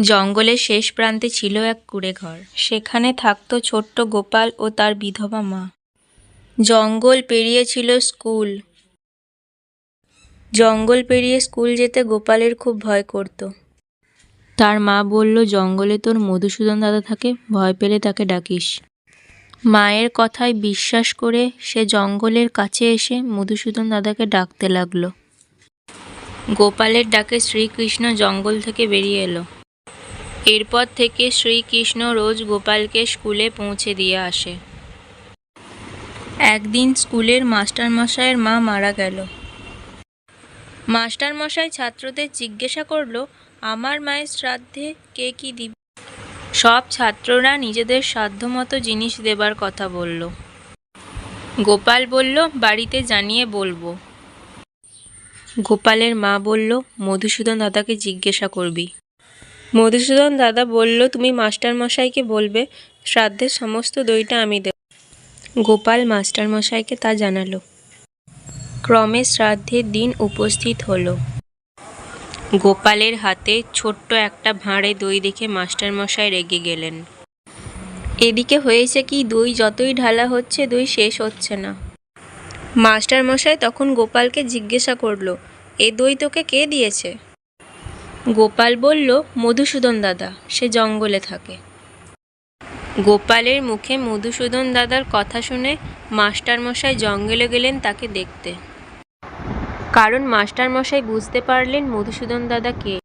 জঙ্গলের শেষ প্রান্তে ছিল এক কুঁড়ে ঘর সেখানে থাকত ছোট্ট গোপাল ও তার বিধবা মা। জঙ্গল পেরিয়ে ছিল স্কুল। জঙ্গল পেরিয়ে স্কুল যেতে গোপালের খুব ভয় করত। তার মা বলল, জঙ্গলে তোর মধুসূদন দাদা থাকে, ভয় পেলে তাকে ডাকিস। মায়ের কথায় বিশ্বাস করে সে জঙ্গলের কাছে এসে মধুসূদন দাদাকে ডাকতে লাগল। গোপালের ডাকে শ্রীকৃষ্ণ জঙ্গল থেকে বেরিয়ে এলো। এরপর থেকে শ্রীকৃষ্ণ রোজ গোপালকে স্কুলে পৌঁছে দিয়ে আসে। একদিন স্কুলের মাস্টারমশাইয়ের মা মারা গেল। মাস্টারমশাই ছাত্রদের জিজ্ঞাসা করল, আমার মায়ের শ্রাদ্ধে কে কি দিবে? সব ছাত্ররা নিজেদের সাধ্যমতো জিনিস দেবার কথা বলল। গোপাল বলল, বাড়িতে জানিয়ে বলব। গোপালের মা বলল, মধুসূদন দাদাকে জিজ্ঞাসা করবি। মধুসূদন দাদা বলল, তুমি মাস্টার মাস্টারমশাইকে বলবে, শ্রাদ্ধের সমস্ত দইটা আমি দেব। গোপাল মাস্টার মাস্টারমশাইকে তা জানালো। ক্রমে শ্রাদ্ধের দিন উপস্থিত হলো। গোপালের হাতে ছোট্ট একটা ভাঁড়ে দই দেখে মাস্টার মাস্টারমশাই রেগে গেলেন। এদিকে হয়েছে কি, দই যতই ঢালা হচ্ছে, দই শেষ হচ্ছে না। মাস্টার মাস্টারমশাই তখন গোপালকে জিজ্ঞাসা করল, এ দই তোকে কে দিয়েছে? গোপাল বলল, মধুসূদন দাদা, সে জঙ্গলে থাকে। গোপালের মুখে মধুসূদন দাদার কথা শুনে মাস্টারমশাই জঙ্গলে গেলেন তাকে দেখতে। কারণ মাস্টারমশাই বুঝতে পারলেন মধুসূদন দাদা কে।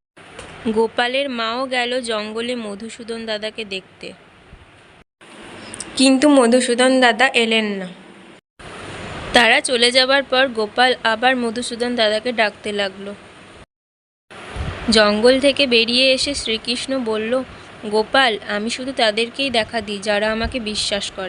গোপালের মাও গেল জঙ্গলে মধুসূদন দাদাকে দেখতে। কিন্তু মধুসূদন দাদা এলেন না। তারা চলে যাবার পর গোপাল আবার মধুসূদন দাদাকে ডাকতে লাগল। জঙ্গল থেকে বেরিয়ে এসে শ্রীকৃষ্ণ বলল, গোপাল, আমি শুধু তাদেরকেই দেখা দিই যারা আমাকে বিশ্বাস করে।